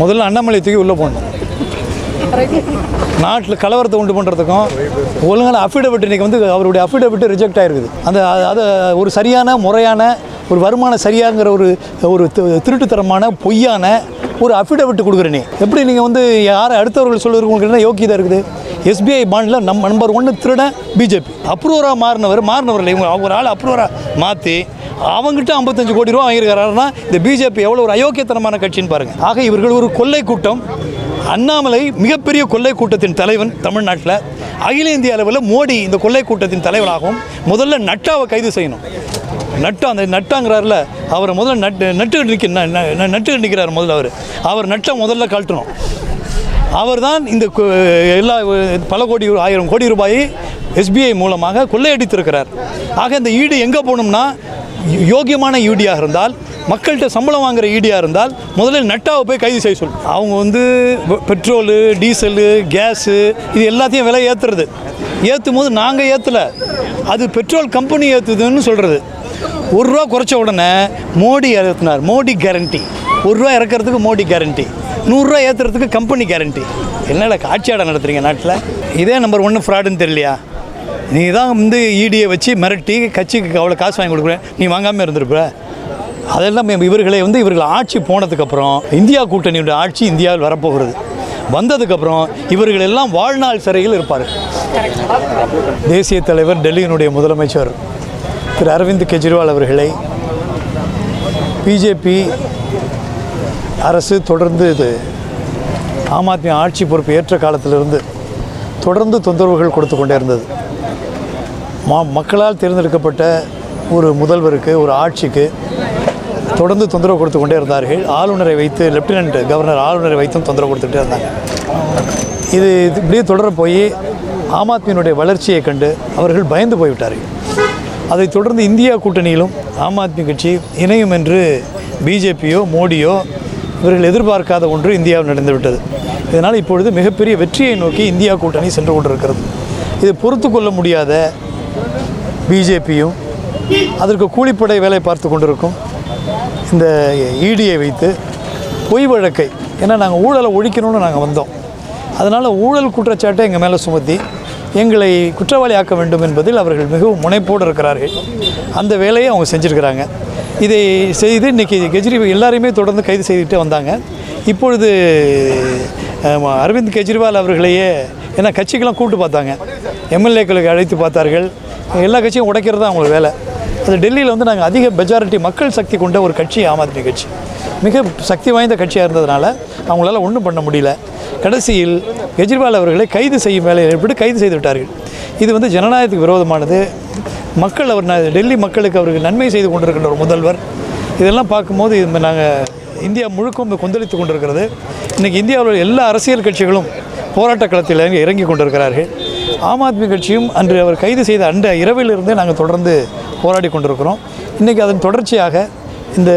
முதல்ல அண்ணாமலை தூக்கி உள்ளே போடணும் நாட்டில் கலவரத்தை உண்டு பண்ணுறதுக்கும் ஒழுங்கான அஃபிடவிட் இன்றைக்கி வந்து அவருடைய அஃபிடவிட் ரிஜெக்ட் ஆகிருக்குது அந்த அது- ஒரு சரியான முறையான ஒரு வருமானம் சரியாங்கிற ஒரு ஒரு திருட்டுத்தரமான பொய்யான ஒரு அஃபிடவிட் கொடுக்குறேனே. எப்படி நீங்கள் வந்து யாரை அடுத்தவர்கள் சொல்லுறவங்களுக்கு என்ன யோக்கியதாக இருக்குது? எஸ்பிஐ பாண்டில் நம் நம்பர் ஒன்று திருட பிஜேபி. அப்ரூவராக மாறினவர் மாறினவர் இல்லை இவங்க ஒரு ஆள் அப்ரூவராக மாற்றி அவங்ககிட்ட ஐம்பத்தஞ்சு கோடி ரூபா வாங்கியிருக்காருன்னா இந்த பிஜேபி எவ்வளோ ஒரு அயோக்கியத்தனமான கட்சின்னு பாருங்கள் ஆக இவர்கள் ஒரு கொள்ளை கூட்டம். அண்ணாமலை மிகப்பெரிய கொள்ளை கூட்டத்தின் தலைவன் தமிழ்நாட்டில். அகில இந்திய அளவில் மோடி இந்த கொள்ளை கூட்டத்தின் தலைவனாகவும் முதல்ல நட்டாவை கைது செய்யணும். நட்டா அந்த நட்டாங்கிறாருல அவரை முதல்ல நட்டு நட்டு நிற்க நட்டு நிற்கிறார் முதல்ல அவர். அவர் நட்டை முதல்ல கழட்டணும். அவர் தான் இந்த கு- எல்லா பல கோடி ஆயிரம் கோடி ரூபாயை எஸ்பிஐ மூலமாக கொள்ளையடித்திருக்கிறார். ஆக இந்த ஈடு எங்கே போகணும்னா யோகியமான ஈடியாக இருந்தால் மக்கள்கிட்ட சம்பளம் வாங்குற ஈடியாக இருந்தால் முதல்ல நட்டாவை போய் கைது செய்ய சொல்லு. அவங்க வந்து பெட்ரோலு டீசலு கேஸு இது எல்லாத்தையும் விலை ஏற்றுறது ஏற்றும் போது நாங்கள் ஏற்றலை அது பெட்ரோல் கம்பெனி ஏற்றுதுன்னு சொல்கிறது ஒரு ரூபா குறைச்ச உடனே மோடி ஏற்றினார் மோடி கேரண்டி. ஒரு ரூபா இறக்கிறதுக்கு மோடி கேரண்டி. நூறுரூவா ஏற்றுறதுக்கு கம்பெனி கேரண்டி என்னடா காட்சியாடம் நடத்துறீங்க நாட்டில்? இதே நம்பர் ஒன்று ஃப்ராடுன்னு தெரியலையா? நீ தான் வந்து ஈடியை வச்சு மிரட்டி கட்சிக்கு அவ்வளோ காசு வாங்கி கொடுக்குறேன் நீ வாங்காமல் இருந்திருப்ப. அதெல்லாம் இவர்களை வந்து இவர்கள் ஆட்சி போனதுக்கப்புறம் இந்தியா கூட்டணியுடைய ஆட்சி இந்தியாவில் வரப்போகிறது. வந்ததுக்கப்புறம் இவர்கள் எல்லாம் வாழ்நாள் சிறையில் இருப்பார் தேசிய தலைவர் டெல்லியினுடைய முதலமைச்சர் திரு அரவிந்த் கெஜ்ரிவால் அவர்களை பிஜேபி அரசு தொடர்ந்து இது ஆம் ஆத்மி ஆட்சி பொறுப்பு ஏற்ற காலத்திலிருந்து தொடர்ந்து தொந்தரவுகள் கொடுத்து கொண்டே இருந்தது. மா மக்களால் தேர்ந்தெடுக்கப்பட்ட ஒரு முதல்வருக்கு ஒரு ஆட்சிக்கு தொடர்ந்து தொந்தரவு கொடுத்து கொண்டே இருந்தார்கள். ஆளுநரை வைத்து லெப்டினன்ட் கவர்னர் ஆளுநரை வைத்தும் தொந்தரவு கொடுத்துட்டே இருந்தாங்க. இது இது இப்படியே தொடர போய் ஆம் ஆத்மியினுடைய வளர்ச்சியை கண்டு அவர்கள் பயந்து போய்விட்டார்கள். அதைத் தொடர்ந்து இந்தியா கூட்டணியிலும் ஆம் ஆத்மி கட்சி இணையும் என்று பிஜேபியோ மோடியோ இவர்கள் எதிர்பார்க்காத ஒன்று இந்தியாவில் நடந்துவிட்டது. இதனால் இப்பொழுது மிகப்பெரிய வெற்றியை நோக்கி இந்தியா கூட்டணி சென்று கொண்டிருக்கிறது. இது பொறுத்து கொள்ள முடியாத பிஜேபியும் அதற்கு கூலிப்படை வேலை பார்த்து கொண்டிருக்கும் இந்த ஈடியை வைத்து பொய் வழக்கை ஏன்னா நாங்கள் ஊழலை ஒழிக்கணும்னு நாங்கள் வந்தோம். அதனால் ஊழல் குற்றச்சாட்டை எங்கள் மேலே சுமத்தி எங்களை குற்றவாளி ஆக்க வேண்டும் என்பதில் அவர்கள் மிகவும் முனைப்போடு இருக்கிறார்கள். அந்த வேலையை அவங்க செஞ்சுருக்கிறாங்க. இதை செய்து இன்றைக்கி கெஜ்ரிவால் எல்லாரையுமே தொடர்ந்து கைது செய்துட்டு வந்தாங்க. இப்பொழுது அரவிந்த் கெஜ்ரிவால் அவர்களையே ஏன்னா கட்சிக்கெல்லாம் கூப்பிட்டு பார்த்தாங்க. எம்எல்ஏக்களுக்கு அழைத்து பார்த்தார்கள். எல்லா கட்சியும் உடைக்கிறது தான் அவங்களுக்கு வேலை. அது டெல்லியில் வந்து நாங்கள் அதிக மெஜாரிட்டி மக்கள் சக்தி கொண்ட ஒரு கட்சி ஆம் ஆத்மி கட்சி. மிக சக்தி வாய்ந்த கட்சியாக இருந்ததுனால அவங்களால ஒன்றும் பண்ண முடியல. கடைசியில் கெஜ்ரிவால் அவர்களை கைது செய்யும் வேலையில் ஏற்பட்டு கைது செய்து விட்டார்கள். இது வந்து ஜனநாயகத்துக்கு விரோதமானது. மக்கள் அவர் ந- டெல்லி மக்களுக்கு அவருக்கு நன்மை செய்து கொண்டிருக்கின்ற ஒரு முதல்வர். இதெல்லாம் பார்க்கும்போது இது நாங்கள் இந்தியா முழுக்கும் கொந்தளித்து கொண்டிருக்கிறது. இன்றைக்கி இந்தியாவில் உள்ள எல்லா அரசியல் கட்சிகளும் போராட்ட களத்தில் இறங்கி கொண்டிருக்கிறார்கள். ஆம் ஆத்மி கட்சியும் அன்று அவர் கைது செய்த அண்ட இரவிலிருந்தே நாங்கள் தொடர்ந்து போராடி கொண்டிருக்கிறோம். இன்றைக்கி அதன் தொடர்ச்சியாக இந்த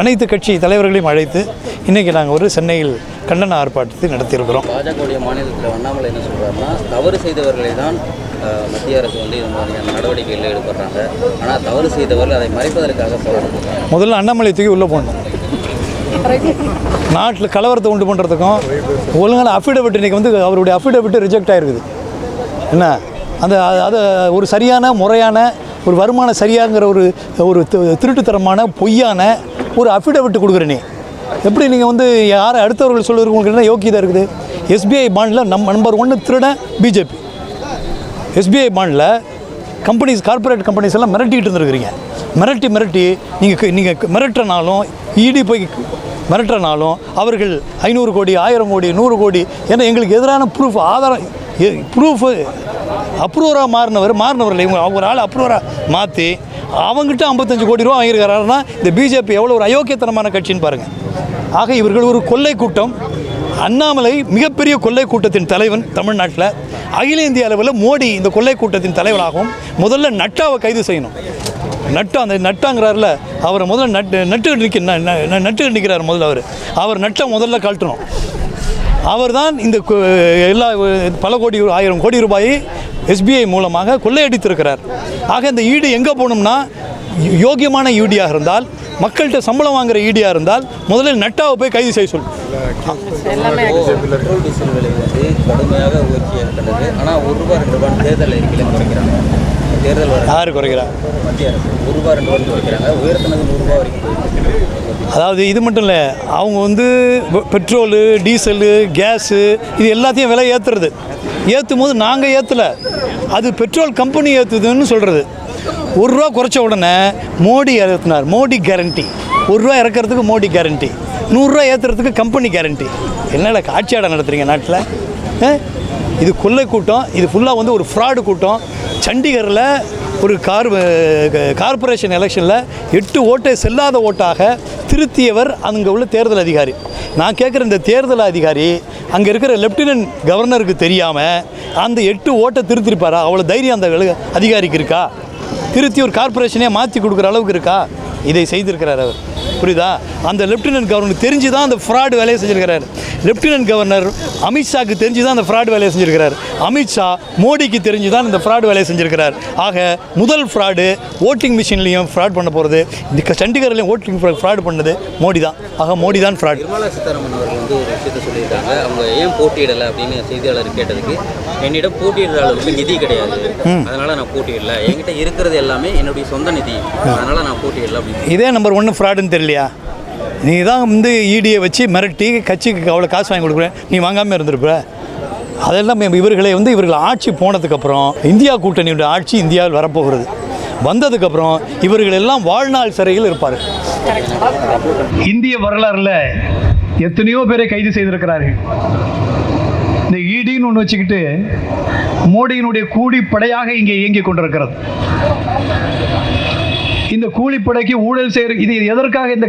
அனைத்து கட்சி தலைவர்களையும் அழைத்து இன்றைக்கி நாங்கள் ஒரு சென்னையில் கண்டன ஆர்ப்பாட்டத்தை நடத்தியிருக்கிறோம். பாஜகவுடைய மாநிலத்தில் அண்ணாமலை என்ன சொல்றாருன்னா தவறு செய்தவர்களை தான் மத்திய அரசு வந்து இந்த மாதிரியான நடவடிக்கைகள் ஈடுபடுறாங்க. ஆனால் தவறு செய்தவர்கள் அதை மறைப்பதற்காக போராடுறாங்க. முதல்ல அண்ணாமலை தூக்கி உள்ளே போடணும் நாட்டில் கலவரத்தை உண்டு பண்ணுறதுக்கும் ஒழுங்கான அஃபிடவிட் இன்றைக்கி வந்து அவருடைய அஃபிடவிட் ரிஜெக்ட் ஆயிருக்குது. என்ன? அந்த அது ஒரு சரியான முறையான ஒரு வருமானம் சரியாங்கிற ஒரு ஒரு திருட்டுத்தரமான பொய்யான ஒரு அஃபிடவிட் கொடுக்குறேனே எப்படி நீங்கள் வந்து யாரை அடுத்தவர்கள் சொல்லுறது உங்களுக்கு என்ன யோக்கியதாக இருக்குது? எஸ்பிஐ பாண்டில் நம் நம்பர் ஒன்று திருட பிஜேபி எஸ்பிஐ பாண்டில் கம்பெனிஸ் கார்ப்பரேட் கம்பெனிஸ் எல்லாம் மிரட்டிக்கிட்டு இருந்திருக்கிறீங்க. மிரட்டி மிரட்டி நீங்கள் நீங்கள் மிரட்டுறனாலும் இடி போய் மிரட்டுறனாலும் அவர்கள் ஐநூறு கோடி ஆயிரம் கோடி நூறு கோடி ஏன்னா எங்களுக்கு எதிரான ப்ரூஃப் ஆதாரம் ப்ரூஃபு அப்ரூவராக மாறினவர் மாறினவர் இல்லை இவங்க ஒரு ஆள் அப்ரூவராக மாற்றி அவங்ககிட்ட ஐம்பத்தஞ்சு கோடி ரூபா வாங்கியிருக்காருன்னா இந்த பிஜேபி எவ்வளோ ஒரு அயோக்கியத்தனமான கட்சின்னு பாருங்கள் ஆக இவர்கள் ஒரு கொள்ளை கூட்டம். அண்ணாமலை மிகப்பெரிய கொள்ளை கூட்டத்தின் தலைவன் தமிழ்நாட்டில். அகில இந்திய அளவில் மோடி இந்த கொள்ளை கூட்டத்தின் தலைவனாகவும் முதல்ல நட்டாவை கைது செய்யணும். நட்டா அந்த நட்டாங்கிறாருல அவரை முதல்ல நட்டு நட்டு நிற்க நட்டு நிற்கிறார் முதல்ல அவர். அவர் நட்டை முதல்ல கழட்டணும். அவர் தான் இந்த எல்லா பல கோடி ஆயிரம் கோடி ரூபாயை எஸ்பிஐ மூலமாக கொள்ளையடித்திருக்கிறார். ஆக இந்த ஈடு எங்கே போகணும்னா யோகியமான ஈடியாக இருந்தால் மக்கள்கிட்ட சம்பளம் வாங்குற ஈடியாக இருந்தால் முதல்ல நட்டாவை போய் கைது செய்ய சொல்லு. கடுமையாக ஆனால் ஒரு ரூபா ரெண்டு ரூபாய் தேர்தல் அறிக்கையில குறைக்கிறாங்க தேர்தல் வர யார் குறைக்கிறா? மத்திய அரசு. ஒரு ரூபா ரெண்டு ரூபாய் குறைக்கிறாங்க. உயர்த்தினது நூறு ரூபாய் வரைக்கும் அதாவது இது மட்டும் இல்லை அவங்க வந்து பெட்ரோலு டீசலு கேஸு இது எல்லாத்தையும் விலை ஏற்றுறது ஏற்றும் போது நாங்கள் ஏற்றலை அது பெட்ரோல் கம்பெனி ஏற்றுதுன்னு சொல்கிறது ஒரு ரூபா குறைச்ச உடனே மோடி ஏற்றினார் மோடி கேரண்டி ஒரு ரூபா இறக்கிறதுக்கு மோடி கேரண்டி நூறுரூவா ஏற்றுறதுக்கு கம்பெனி கேரண்டி என்னடா ஆட்சியாடம் நடத்துறீங்க நாட்டில்? இது கொள்ளை கூட்டம். இது ஃபுல்லாக வந்து ஒரு ஃப்ராடு கூட்டம். சண்டிகரில் ஒரு கார் கார்ப்பரேஷன் எலெக்ஷனில் எட்டு ஓட்டை செல்லாத ஓட்டாக திருத்தியவர் அங்கே உள்ள தேர்தல் அதிகாரி. நான் கேட்குற இந்த தேர்தல் அதிகாரி அங்கே இருக்கிற லெப்டினன்ட் கவர்னருக்கு தெரியாமல் அந்த எட்டு ஓட்டை திருத்திருப்பாரா? அவ்வளோ தைரியம் அந்த அதிகாரிக்கு இருக்கா? திருத்தி ஒரு கார்ப்பரேஷனே மாற்றி கொடுக்குற அளவுக்கு இருக்கா? இதை செய்திருக்கிறார் அவர். புரியுதா? அந்த லெப்டினன்ட் கவர்னர் தெரிஞ்சு தான் அந்த ஃப்ராடு வேலையை செஞ்சிருக்கிறார். லெப்டினன்ட் கவர்னர் அமித்ஷாக்கு தெரிஞ்சு தான் அந்த ஃப்ராடு வேலையை செஞ்சுருக்கிறார். அமித்ஷா மோடிக்கு தெரிஞ்சு தான் இந்த ஃப்ராடு வேலையை செஞ்சுருக்கிறார். ஆக முதல் ஃப்ராடு ஓட்டிங் மிஷின்லையும் ஃப்ராட் பண்ண போகிறது இந்த சண்டிகர்லேயும் ஓட்டிங் ஃப்ராட் பண்ணது மோடி தான் ஆக மோடி தான் ஃப்ராட் சீதாராமன் அவர்கள். வந்து ஒரு விஷயத்த சொல்லியிருக்காங்க. அவங்க ஏன் போட்டியிடலை அப்படின்னு செய்தியாளர் கேட்டதுக்கு என்னிடம் போட்டியிடுற அளவுக்கு நிதி கிடையாது. அதனால நான் போட்டியிடல. என்கிட்ட இருக்கிறது எல்லாமே என்னுடைய சொந்த நிதி. அதனால நான் போட்டியிடல அப்படின்னு இதே நம்பர் ஒன்று ஃப்ராடுன்னு தெரியலையா? நீ தான் வந்து ஈடியை வச்சு மிரட்டி கட்சிக்கு அவ்வளோ காசு வாங்கி கொடுக்குறேன் நீ வாங்காமல் இருந்திருப்ப. அதெல்லாம் இவ- இவர்களை வந்து இவர்கள் ஆட்சி போனதுக்கப்புறம் இந்தியா கூட்டணியுடைய ஆட்சி இந்தியாவில் வரப்போகிறது. வந்ததுக்கப்புறம் இவர்கள் எல்லாம் வாழ்நாள் சிறையில் இருப்பார்கள். இந்திய வரலாறுல எத்தனையோ பேரை கைது செய்திருக்கிறார்கள். இந்த ஈடின்னு ஒன்று வச்சுக்கிட்டு மோடியினுடைய கூலிப்படையாக இங்கே இயங்கிக் கொண்டிருக்கிறது. இந்த கூலிப்படைக்கு ஊழல் செய்கிற இது எதற்காக இந்த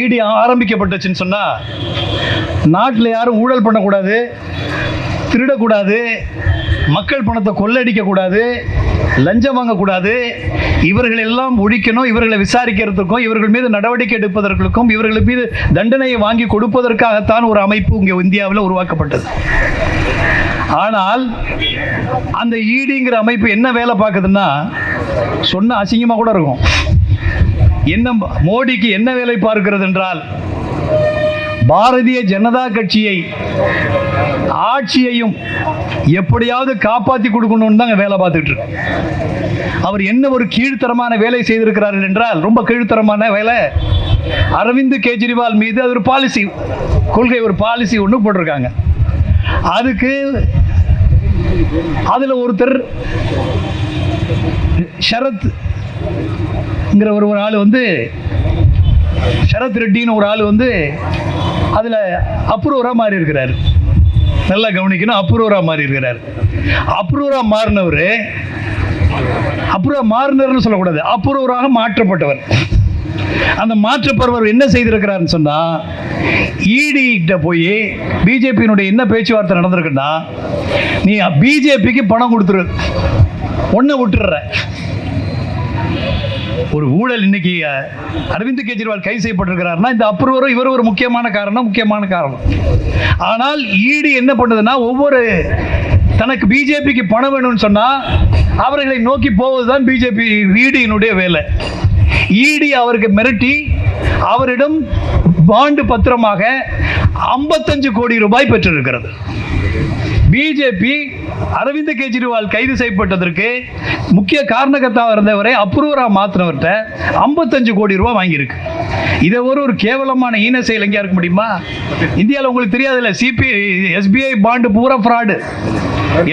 ஈடி ஆரம்பிக்கப்பட்டுச்சுன்னு சொன்னால் நாட்டில் யாரும் ஊழல் பண்ணக்கூடாது. திருடக்கூடாது மக்கள் பணத்தை கொள்ளடிக்கக்கூடாது லஞ்சம் வாங்கக்கூடாது இவர்கள் எல்லாம் ஒழிக்கணும் இவர்களை விசாரிக்கிறதுக்கும் இவர்கள் மீது நடவடிக்கை எடுப்பதற்கும் இவர்கள் மீது தண்டனையை வாங்கி கொடுப்பதற்காகத்தான் ஒரு அமைப்பு இங்கே இந்தியாவில் உருவாக்கப்பட்டது. ஆனால் அந்த ஈடிங்கிற அமைப்பு என்ன வேலை பார்க்குதுன்னா சொன்ன அசிங்கமாக கூட இருக்கும். என்ன மோடிக்கு என்ன வேலை பார்க்கிறது என்றால் பாரதிய ஜனதா கட்சியை ஆட்சியையும் எப்படியாவது காப்பாற்றி கொடுக்கணும்னு தாங்க வேலை பார்த்துட்டு இருக்கு. அவர் என்ன ஒரு கீழ்த்தரமான வேலை செய்திருக்கிறார்கள் என்றால் ரொம்ப கீழ்த்தரமான வேலை. அரவிந்த் கெஜ்ரிவால் மீது அது ஒரு பாலிசி கொள்கை ஒரு பாலிசி ஒன்று போட்டிருக்காங்க. அதுக்கு அதில் ஒருத்தர் ஷரத்ங்கிற ஒரு ஒரு ஆள் வந்து ஷரத் ரெட்டின்னு ஒரு ஆள் வந்து அதில் அப்ரூவராக மாறி இருக்கிறார் நல்லா கவனிக்கணும். அப்ரூவராக மாறி இருக்கிறார் அப்ரூவராக மாறினவர் அப்ரூவ் மாறினர்னு சொல்லக்கூடாது. அப்ரூவராக மாற்றப்பட்டவர். அந்த மாற்றப்படுவர் என்ன செய்திருக்கிறாருன்னு சொன்னால் இடி கிட்ட போய் பிஜேபியினுடைய என்ன பேச்சுவார்த்தை நடந்திருக்குன்னா நீ பிஜேபிக்கு பணம் கொடுத்துரு. ஒன்றை விட்டுடுற. ஒரு ஊழல் இன்னைக்கு அரவிந்த் கெஜ்ரிவால் கைது செய்யப்பட்டிருக்கிறார்னா இந்த அப்ரூவரும் இவர் ஒரு முக்கியமான காரணம் முக்கியமான காரணம். ஆனால் ஈடி என்ன பண்ணுதுன்னா ஒவ்வொரு தனக்கு பிஜேபிக்கு பணம் வேணும்னு சொன்னா அவர்களை நோக்கி போவதுதான் பிஜேபி ஈடியினுடைய வேலை. ஈடி அவருக்கு மிரட்டி அவரிடம் பாண்டு பத்திரமாக 55 கோடி ரூபாய் பெற்றிருக்கிறது. பிஜேபி அரவிந்த் கெஜ்ரிவால் கைது செய்யப்பட்டதற்கு முக்கிய காரணகர்த்தாக இருந்தவரை அப்ரூவராக மாற்றினவர்கிட்ட 55 கோடி ரூபா வாங்கியிருக்கு. இதை ஒரு ஒரு கேவலமான ஈன செயல் எங்கேயா இருக்க முடியுமா? இந்தியாவில் உங்களுக்கு தெரியாதுல்ல சிபி எஸ்பிஐ பாண்டு பூரா ஃப்ராடு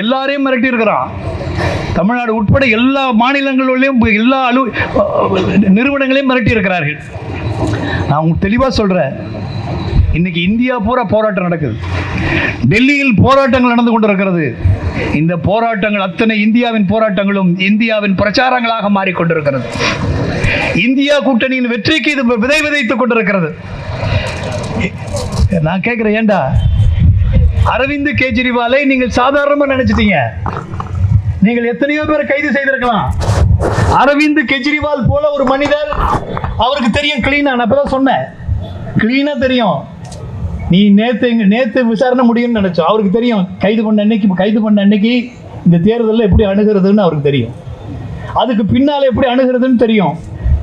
எல்லாரையும் மிரட்டி இருக்கிறான். தமிழ்நாடு உட்பட எல்லா மாநிலங்களிலும் எல்லா அலு நிறுவனங்களையும் மிரட்டி இருக்கிறார்கள். நான் உங்களுக்கு தெளிவாக சொல்கிறேன் இன்னைக்கு இந்தியா பூரா போராட்டம் நடக்குது. டெல்லியில் போராட்டங்கள் நடந்து கொண்டிருக்கிறது. இந்த போராட்டங்கள் அத்தனை இந்தியாவின் போராட்டங்களும் இந்தியாவின் பிரச்சாரங்களாக மாறிக்கொண்டிருக்கிறது. இந்தியா கூட்டணியின் வெற்றிக்கு இது விதை விதைத்துக் கொண்டிருக்கிறது. நான் கேட்கிறேன் ஏண்டா? அரவிந்த் கெஜ்ரிவாலை நீங்கள் சாதாரணமாக நினைச்சிட்டீங்க. நீங்கள் எத்தனையோ பேரை கைது செய்திருக்கலாம். அரவிந்த் கெஜ்ரிவால் போல ஒரு மனிதர் அவருக்கு தெரியும் கிளீனா நான் இப்பதான் சொன்னேன். கிளீனாக தெரியும். நீ நேற்று எங்கள் நேற்று விசாரணை முடியும்னு நினச்சோம் அவருக்கு தெரியும். கைது பண்ண அன்னைக்கு கைது பண்ண அன்னைக்கு இந்த தேர்தலில் எப்படி அணுகிறதுன்னு அவருக்கு தெரியும். அதுக்கு பின்னால் எப்படி அணுகிறதுன்னு தெரியும்.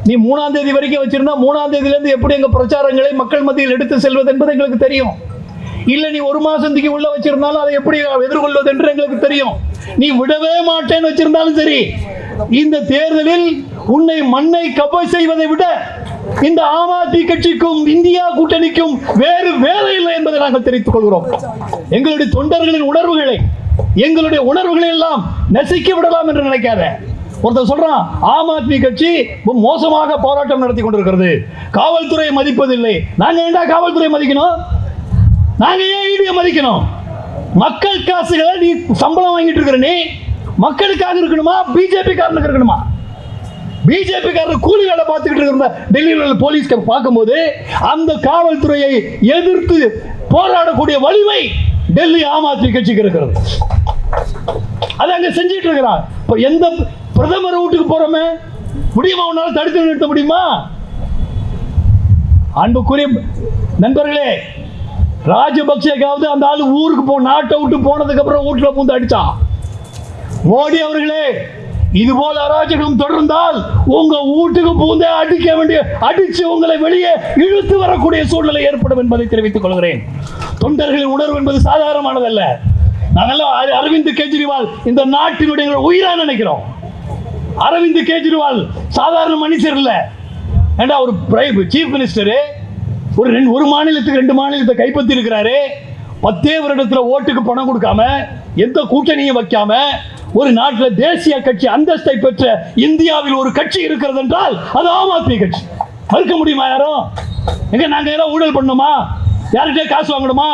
நீ மூணாம் தேதி வரைக்கும் வச்சிருந்தா மூணாம் தேதியிலேருந்து எப்படி எங்கள் பிரச்சாரங்களை மக்கள் மத்தியில் எடுத்து செல்வது என்பது எங்களுக்கு தெரியும். இல்லை நீ ஒரு மாதத்துக்கு உள்ள வச்சிருந்தாலும் அதை எப்படி எதிர்கொள்வது என்று எங்களுக்கு தெரியும். நீ விடவே மாட்டேன்னு வச்சிருந்தாலும் சரி இந்த தேர்தலில் உன்னை மண்ணை கப்பை செய்வதை விட இந்த ஆம் ஆத்மி கட்சிக்கும் இந்தியா கூட்டணிக்கும் வேறு வேலை இல்லை என்பதை நாங்கள் தெரிவித்துக் கொள்கிறோம். எங்களுடைய தொண்டர்களின் உணர்வுகளை எங்களுடைய உணர்வுகளை எல்லாம் நசிக்க விடலாம் என்று நினைக்காத. ஒருத்தர் சொல்றான் ஆம் ஆத்மி கட்சி மோசமாக போராட்டம் நடத்தி கொண்டிருக்கிறது. காவல்துறை மதிப்பதில்லை. நாங்க ஏண்டா காவல்துறை மதிக்கணும்? நாங்க ஏன் ஈடிய மதிக்கணும்? மக்கள் காசுகளை நீ சம்பளம் வாங்கிட்டு இருக்கிற நீ மக்களுக்காக இருக்கணுமா? பிஜேபி காரனுக்கு இருக்கணுமா? பிஜேபி காரர் கூலி வேலை பார்த்துக்கிட்டு இருந்த டெல்லியில் உள்ள போலீஸ் பார்க்கும்போது அந்த காவல்துறையை எதிர்த்து போராடக்கூடிய வலிமை டெல்லி ஆம் ஆத்மி கட்சிக்கு இருக்கிறது. அதை அங்க செஞ்சிட்டு இருக்கிறான் இப்போ எந்த பிரதமர் வீட்டுக்கு போறோமே? முடியுமா உன்னால தடுத்து நிறுத்த முடியுமா? அன்புக்குரிய நண்பர்களே ராஜபக்சேக்காவது அந்த ஆள் ஊருக்கு போ நாட்டை விட்டு போனதுக்கு அப்புறம் வீட்டுல பூந்து அடிச்சான். மோடி அவர்களே இது போல அராஜகம் தொடர்ந்தால் உங்க வீட்டுக்கு பூந்தே அடிக்க வேண்டிய அடிச்சு உங்களை வெளியே இழுத்து வரக்கூடிய சூழ்நிலை ஏற்படும் என்பதை தெரிவித்துக் கொள்கிறேன். தொண்டர்களின் உணர்வு என்பது சாதாரணமானதல்ல. நாங்கெல்லாம் அரவிந்த் கெஜ்ரிவால் இந்த நாட்டினுடைய உயிரா நினைக்கிறோம். அரவிந்த் கெஜ்ரிவால் சாதாரண மனுஷர் இல்ல. ஏண்டா ஒரு சீஃப் மினிஸ்டரு ஒரு ரெண்டு ஒரு மாநிலத்துக்கு ரெண்டு மாநிலத்தை கைப்பற்றி இருக்கிறாரு பத்தே வருடத்தில் ஓட்டுக்கு பணம் கொடுக்காம எந்த கூட்டணியும் வைக்காம ஒரு நாட்டில் தேசிய கட்சி அந்தஸ்தை பெற்ற இந்தியாவில் ஒரு கட்சி இருக்கிறது என்றால் அது ஆம் ஆத்மி கட்சி. மறுக்க முடியுமா யாரும் எங்க நாங்க ஏதாவது ஊழல் பண்ணணுமா யார்கிட்டயே காசு வாங்கணுமா?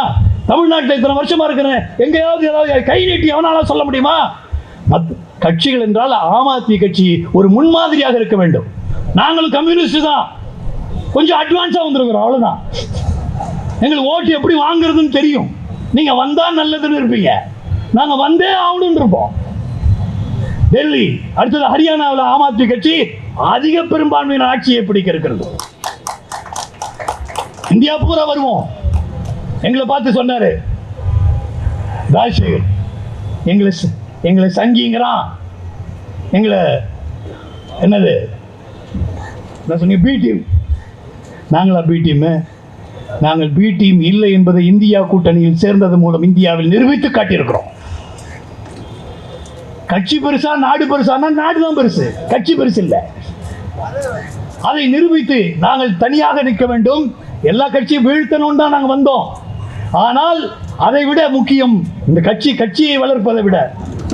தமிழ்நாட்டில் இத்தனை வருஷமா இருக்கிறேன். எங்கேயாவது ஏதாவது கை நீட்டி எவனால சொல்ல முடியுமா? மத் கட்சிகள் என்றால் ஆம் ஆத்மி கட்சி ஒரு முன்மாதிரியாக இருக்க வேண்டும். நாங்களும் கம்யூனிஸ்ட் தான். கொஞ்சம் அட்வான்ஸாக வந்துருக்குறோம் அவ்வளோதான் எங்களுக்கு ஓட்டு எப்படி வாங்குறதுன்னு தெரியும். நீங்கள் வந்தால் நல்லதுன்னு இருப்பீங்க. நாங்கள் வந்தே ஆகணும்னு இருப்போம். டெல்லி அடுத்தது ஹரியானாவில் ஆம் ஆத்மி கட்சி அதிக பெரும்பான்மையின் ஆட்சியை பிடிக்க இருக்கிறது. இந்தியா பூரா வருவோம். எங்களை பார்த்து சொன்னாரு. ராஜசேகர் எங்களை ச- எங்களை சங்கிங்கிறான். எங்களை என்னது? நான் சொன்னீங்க? பி டீம் நாங்களா பி டீமு நாங்கள் பி டீம் இல்லை என்பதை இந்தியா கூட்டணியில் சேர்ந்தது மூலம் இந்தியாவில் நிரூபித்து காட்டியிருக்கிறோம். கட்சி பெருசா நாடு பெருசானா நாடு தான் பெருசு. கட்சி பெருசு இல்லை. அதை நிரூபித்து நாங்கள் தனியாக நிற்க வேண்டும். எல்லா கட்சியும் வீழ்த்தணும் தான் நாங்கள் வந்தோம். ஆனால் அதை விட முக்கியம் இந்த கட்சி கட்சியை வளர்ப்பதை விட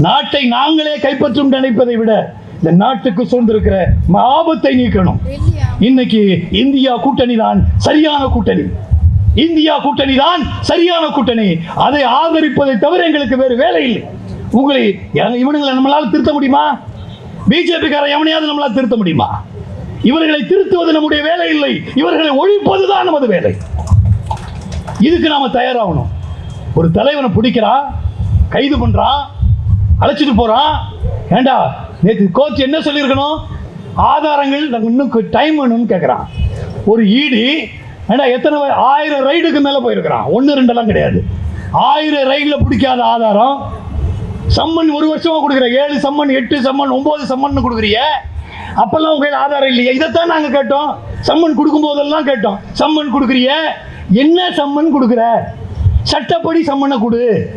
நாட்டை நாங்களே கைப்பற்றும் நினைப்பதை விட இந்த நாட்டுக்கு சூழ்ந்திருக்கிற ஆபத்தை நீக்கணும். இன்னைக்கு இந்தியா கூட்டணி தான் சரியான கூட்டணி. இந்தியா கூட்டணி தான் சரியான கூட்டணி. அதை ஆதரிப்பதை தவிர எங்களுக்கு வேறு வேலை இல்லை. உங்களை இவனுங்களை நம்மளால் திருத்த முடியுமா? பிஜேபிக்கார எவனையாவது நம்மளால் திருத்த முடியுமா? இவர்களை திருத்துவது நம்முடைய வேலை இல்லை. இவர்களை ஒழிப்பதுதான் நமது வேலை. இதுக்கு நாம தயாராகணும். ஒரு தலைவனை பிடிக்கிறான் கைது பண்றான் அழைச்சிட்டு போறான். ஏண்டா நேற்று கோச் என்ன சொல்லியிருக்கணும்? ஆதாரங்கள் நாங்கள் இன்னும் டைம் வேணும்னு கேட்குறான் ஒரு ஈடி ஏண்டா எத்தனை ஆயிரம் ரைடுக்கு மேலே போயிருக்கிறான். ஒன்று ரெண்டெல்லாம் கிடையாது. ஆயிரம் ரைடில் பிடிக்காத ஆதாரம் சம்மன் ஒரு வருஷமா கொடுக்குற. ஏழு சம்மன் எட்டு சம்மன் ஒன்பது சம்மன் கொடுக்குறிய. அப்பெல்லாம் உங்க கையில் ஆதாரம் இல்லையா. இதைத்தான் நாங்க கேட்டோம். சம்மன் கொடுக்கும் போதெல்லாம் கேட்டோம். சம்மன் கொடுக்குறிய? என்ன சம்மன் கொடுக்குற? சட்டப்படி சம்மனை கொடு.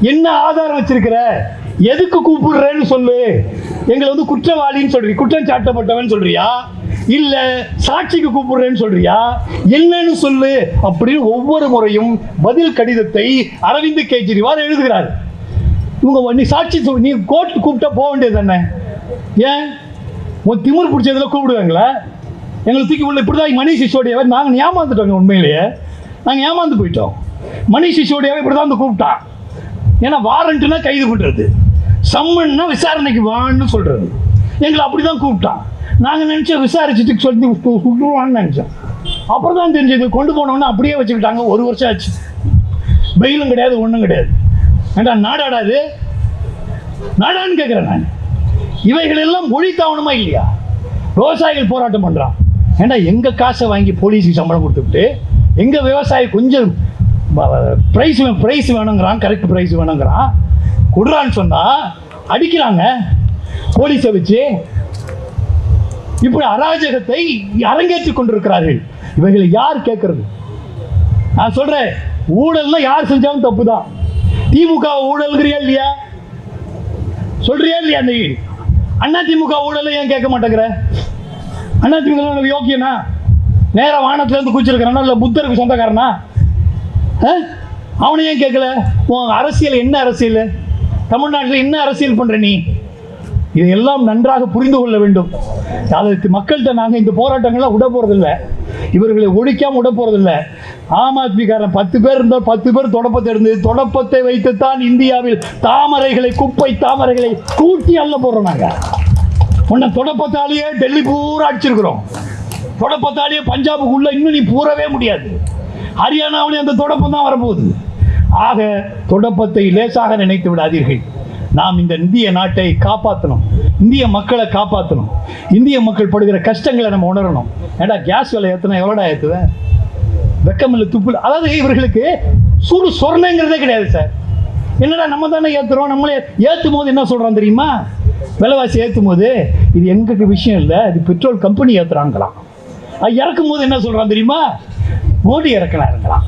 என்ன ஆதாரம் வச்சிருக்கிற? எதுக்கு கூப்பிடுறேன்னு சொல்லு. எங்களை வந்து குற்றவாளின்னு சொல்றீ. குற்றம் சாட்டப்பட்டவன் சொல்றியா? இல்ல சாட்சிக்கு கூப்பிடுறேன்னு சொல்றியா? என்னன்னு சொல்லு. அப்படின்னு ஒவ்வொரு முறையும் பதில் கடிதத்தை அரவிந்த் கெஜ்ரிவால் எழுதுகிறார். இவங்க நீ சாட்சி நீ கோர்ட் கூப்பிட்டா போக வேண்டியது தானே? ஏன்? உன் திமிர் பிடிச்சதுல கூப்பிடுவாங்களா? எங்களை தூக்கி உள்ள இப்படி தான் மணி சிசோடியாவே நாங்கள் ஏமாந்துட்டோங்க உண்மையிலேயே. நாங்கள் ஏமாந்து போயிட்டோம். மணி சிசோடியாவே இப்படி தான் வந்து கூப்பிட்டான் ஏன்னா வாரண்ட்னா கைது பண்ணுறது சம்மன்னா விசாரணைக்கு வான்னு சொல்கிறது எங்களை அப்படி தான் கூப்பிட்டான். நாங்கள் நினச்சோம் விசாரிச்சுட்டு சொல்லி விட்டு- விட்டுருவான்னு நினச்சோம். அப்புறம் தான் தெரிஞ்சது. கொண்டு போனோன்னே அப்படியே வச்சுக்கிட்டாங்க. ஒரு வருஷம் ஆச்சு. வெயிலும் கிடையாது ஒன்றும் கிடையாது. ஏண்டா நாடாடா இது? நாடான்னு கேட்குறேன் நான். இவைகள் எல்லாம் ஒழித்தாவணுமா இல்லையா? விவசாயிகள் போராட்டம் பண்ணுறான் ஏண்டா எங்கள் காசை வாங்கி போலீஸுக்கு சம்பளம் கொடுத்துட்டு எங்கள் விவசாயி கொஞ்சம் ப்ரைஸ் ப்ரைஸ் வேணுங்கிறான் கரெக்ட் ப்ரைஸ் வேணுங்கிறான். கொடுறான்னு சொன்னால் அடிக்கிறாங்க. போலீஸை வச்சு இப்படி அராஜகத்தை அரங்கேற்றி கொண்டிருக்கிறார்கள். இவைகளை யார் கேட்கறது? நான் சொல்கிறேன் ஊழல்னா யார் செஞ்சாலும் தப்பு தான் திமுக ஊழல்கிறியா இல்லையா? சொல்றியா இல்லையா நீ அண்ணா திமுக ஊழலை ஏன் கேட்க மாட்டேங்கிற? அண்ணா திமுக உனக்கு யோக்கியனா? நேரா வானத்துல இருந்து குச்சிருக்கிறானா இல்லை புத்தருக்கு சொந்தக்காரனா? ஆ? அவனை ஏன் கேட்கல? உன் அரசியல் என்ன அரசியல்? தமிழ்நாட்டில் என்ன அரசியல் பண்ணுற நீ? இதையெல்லாம் நன்றாக புரிந்து கொள்ள வேண்டும். அதற்கு மக்கள்கிட்ட நாங்கள் இந்த போராட்டங்கள்லாம் விட போகிறதில்ல இவர்களை ஒழிக்காமல் விட போகிறதில்ல ஆம் ஆத்மிக்காரன் பத்து பேர் இருந்தால் பத்து பேர் தொடப்பத்தை இருந்து தொடப்பத்தை வைத்துத்தான் இந்தியாவில் தாமரைகளை குப்பை தாமரைகளை கூட்டி அள்ள போடுறோம் நாங்கள் உன்னை தொடப்பத்தாலேயே டெல்லி பூரா அடிச்சிருக்கிறோம். தொடப்பத்தாலேயே பஞ்சாபுக்குள்ள இன்னும் நீ பூரவே முடியாது. ஹரியானாவிலேயே அந்த தொடப்பம் தான் வரப்போகுது. ஆக தொடப்பத்தை லேசாக நினைத்து விடாதீர்கள். நாம் இந்த இந்திய நாட்டை காப்பாற்றணும் இந்திய மக்களை காப்பாற்றணும் இந்திய மக்கள் படுகிற கஷ்டங்களை நம்ம உணரணும். ஏடா கேஸ் விலை ஏற்றினா எவ்வளோடா ஏற்றுவேன் வெக்கமில்ல துப்பு அதாவது இவர்களுக்கு சூடு சொர்ணங்கிறதே கிடையாது சார். என்னடா நம்ம தானே ஏற்றுறோம் நம்மளே ஏற்றும் போது என்ன சொல்கிறோம் தெரியுமா? விலைவாசி ஏற்றும் போது இது எங்களுக்கு விஷயம் இல்லை இது பெட்ரோல் கம்பெனி ஏற்றுறாங்களாம் அது இறக்கும் போது என்ன சொல்கிறான் தெரியுமா? மோடி இறக்கலாருங்களாம்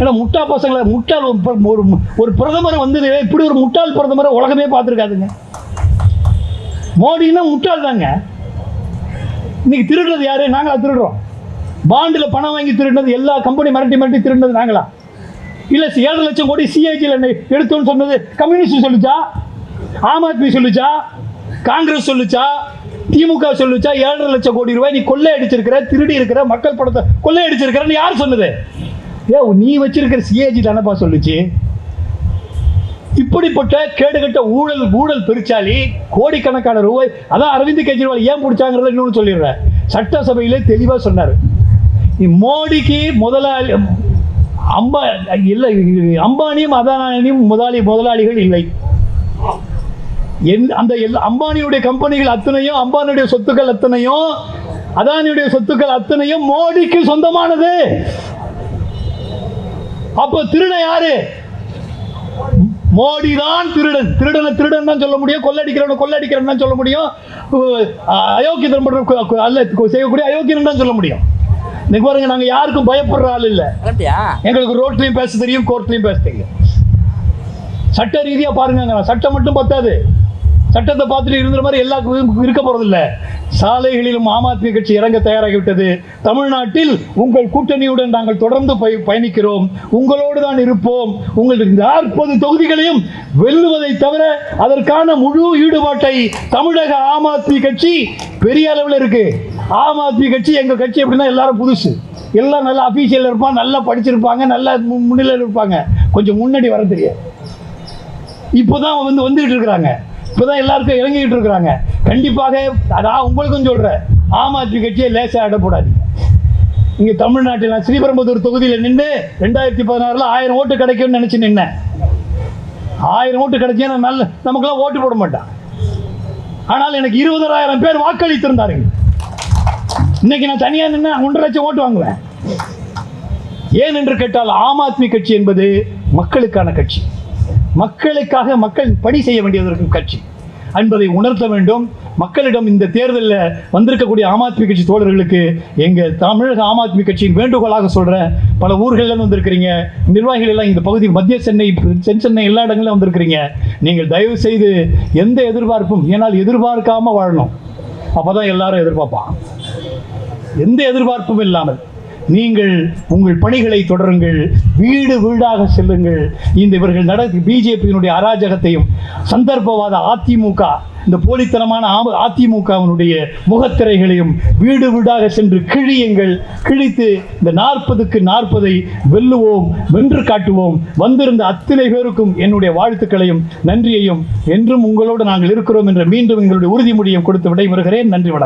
ஏன்னா முட்டா பசங்களை முட்டாள் ஒரு ஒரு பிரதமரை பிரதமர் வந்தது இப்படி ஒரு முட்டாள் பிரதமரை உலகமே பார்த்துருக்காதுங்க. மோடினா முட்டாள் தாங்க. இன்னைக்கு திருடுறது யாரு? நாங்களா திருடுறோம். பாண்டில் பணம் வாங்கி திருடினது எல்லா கம்பெனி மிரட்டி மிரட்டி திருடினது நாங்களா. இல்லை ஏழு லட்சம் கோடி சிஐஜியில் எடுத்தோன்னு சொன்னது கம்யூனிஸ்ட் சொல்லுச்சா? ஆம் ஆத்மி சொல்லுச்சா? காங்கிரஸ் சொல்லுச்சா? திமுக சொல்லுச்சா? ஏழரை லட்சம் கோடி ரூபாய் நீ கொள்ளை அடிச்சிருக்கிற திருடி இருக்கிற மக்கள் படத்தை கொள்ளை அடிச்சிருக்கிறன்னு யார் சொன்னது? ஏ நீ வச்சிருக்கிற சிஏஜி தானப்பா சொல்லுச்சு? இப்படிப்பட்ட கேடுகட்ட ஊழல் ஊழல் பெருச்சாலி கோடிக்கணக்கான ரூபாய் அதான் அரவிந்த் கெஜ்ரிவால் ஏன் பிடிச்சாங்கிறத இன்னொன்று சொல்லிடுறேன். சட்டசபையிலே தெளிவாக சொன்னார். மோடிக்கு முதலாளி அம்பா இல்லை அம்பானியும் அதானியும் முதலாளி முதலாளிகள் இல்லை. என் அந்த எல் அம்பானியுடைய கம்பெனிகள் அத்தனையும் அம்பானியுடைய சொத்துக்கள் அத்தனையும் அதானியுடைய சொத்துக்கள் அத்தனையும் மோடிக்கு சொந்தமானது. அப்போ திருடன் யாரு? மோடி தான் திருடன். திருடனை திருடன் தான் சொல்ல முடியும். கொள்ளடிக்கிறவனை கொள்ளடிக்கிறவன் தான் சொல்ல முடியும். அயோக்கியத்தனம் பண்ற அல்ல செய்யக்கூடிய அயோக்கியன் தான் சொல்ல முடியும். இன்னைக்கு பாருங்க நாங்க யாருக்கும் பயப்படுற ஆள் இல்லை. எங்களுக்கு ரோட்லையும் பேச தெரியும் கோர்ட்லையும் பேச தெரியும். சட்ட ரீதியா பாருங்க சட்டம் மட்டும் பத்தாது. சட்டத்தை பார்த்துட்டு இருந்த மாதிரி எல்லாருக்கும் இருக்க போறதில்ல. சாலைகளிலும் ஆம் ஆத்மி கட்சி இறங்க தயாராகிவிட்டது. தமிழ்நாட்டில் உங்கள் கூட்டணியுடன் நாங்கள் தொடர்ந்து பய- பயணிக்கிறோம். உங்களோடு தான் இருப்போம். உங்களுக்கு நாற்பது தொகுதிகளையும் வெல்லுவதை தவிர அதற்கான முழு ஈடுபாட்டை தமிழக ஆம் ஆத்மி கட்சி பெரிய அளவில் இருக்கு. ஆம் ஆத்மி கட்சி எங்க கட்சி எப்படின்னா எல்லாரும் புதுசு. எல்லாம் நல்லா அஃபீஷியல் இருப்பான் நல்லா படிச்சிருப்பாங்க நல்லா மு- முன்னிலையில் இருப்பாங்க. கொஞ்சம் முன்னாடி வர தெரியாது. இப்போதான் வந்து வந்துகிட்டு இருக்கிறாங்க. இப்போதான் எல்லாருக்கும் இறங்கிட்டு இருக்கிறாங்க. கண்டிப்பாக அதான் உங்களுக்கும் சொல்றேன். ஆம் ஆத்மி கட்சியை லேசாக இடப்படாதீங்க இங்கே தமிழ்நாட்டில் நான் ஸ்ரீபெரும்புதூர் தொகுதியில் நின்று ரெண்டாயிரத்தி பதினாறில் ஆயிரம் ஓட்டு கிடைக்கும்னு நினச்சி நின்னேன். ஆயிரம் ஓட்டு கிடைச்சா நான் நல்ல நமக்கெல்லாம் ஓட்டு போட மாட்டான். ஆனால் எனக்கு இருபதாயிரம் பேர் வாக்களித்திருந்தாருங்க இன்னைக்கு நான் தனியாக நின்று ஒன்றரை லட்சம் ஓட்டு வாங்குவேன். ஏன் என்று கேட்டால் ஆம் ஆத்மி கட்சி என்பது மக்களுக்கான கட்சி. மக்களுக்காக மக்கள் பணி செய்ய வேண்டியதற்கும் கட்சி. என்பதை உணர்த்த வேண்டும். மக்களிடம் இந்த தேர்தலில் வந்திருக்கக்கூடிய ஆம் ஆத்மி கட்சி தோழர்களுக்கு எங்கள் தமிழக ஆம் ஆத்மி கட்சியின் வேண்டுகோளாக சொல்கிறேன் பல ஊர்கள்லேருந்து வந்திருக்கிறீங்க. நிர்வாகிகள் எல்லாம் இந்த பகுதி மத்திய சென்னை தென் சென்னை எல்லா இடங்களிலும் வந்திருக்கிறீங்க. நீங்கள் தயவு செய்து எந்த எதிர்பார்ப்பும் ஏனால் எதிர்பார்க்காம வாழணும். அப்பதான் எல்லாரும் எதிர்பார்ப்பான் எந்த எதிர்பார்ப்பும் இல்லாமல். நீங்கள் உங்கள் பணிகளை தொடருங்கள். வீடு வீடாக செல்லுங்கள். இந்த இவர்கள் நட பிஜேபியினுடைய அராஜகத்தையும் சந்தர்ப்பவாத அதிமுக இந்த போலித்தனமான அதிமுகவினுடைய முகத்திரைகளையும் வீடு வீடாக சென்று கிழியுங்கள். கிழித்து இந்த நாற்பதுக்கு நாற்பதை வெல்லுவோம் வென்று காட்டுவோம். வந்திருந்த அத்தனை பேருக்கும் என்னுடைய வாழ்த்துக்களையும் நன்றியையும் என்றும் உங்களோடு நாங்கள் இருக்கிறோம் என்ற மீண்டும் எங்களுடைய உறுதிமொழியும் கொடுத்து விடைபெறுகிறேன். நன்றி வணக்கம்.